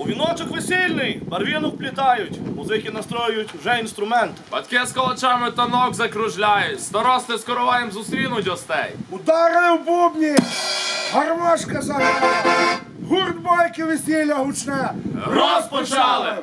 У віночок весільний, барвіну вплітають, музики настроюють вже інструмент. Батьки з колочами танок закружляють, старости з короваєм зустрінуть гостей. Ударили в бубні, гармошка заграла, гурт бойки весілля гучне. Розпочали!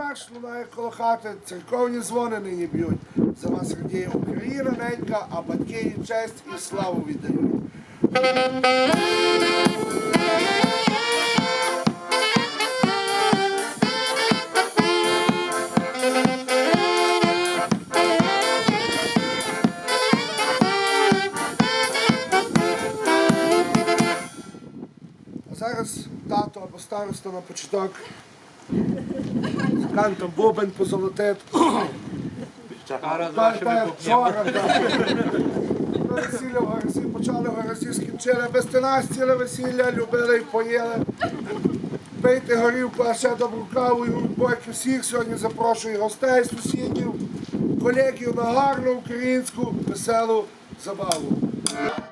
Марш лунає коло хати, церковні дзвони нині б'ють. За вас радіє Україна ненька, а батьки їй честь і славу віддають. Зараз тато або староста на початок. Кантом так. Ми Весілля в Гарасі почали в Гарасі, скінчили без тина ціле весілля, любили і поїли. Пийте горівку, а ще добру каву і бойки всіх сьогодні запрошую гостей, сусідів, колегів на гарну українську веселу забаву.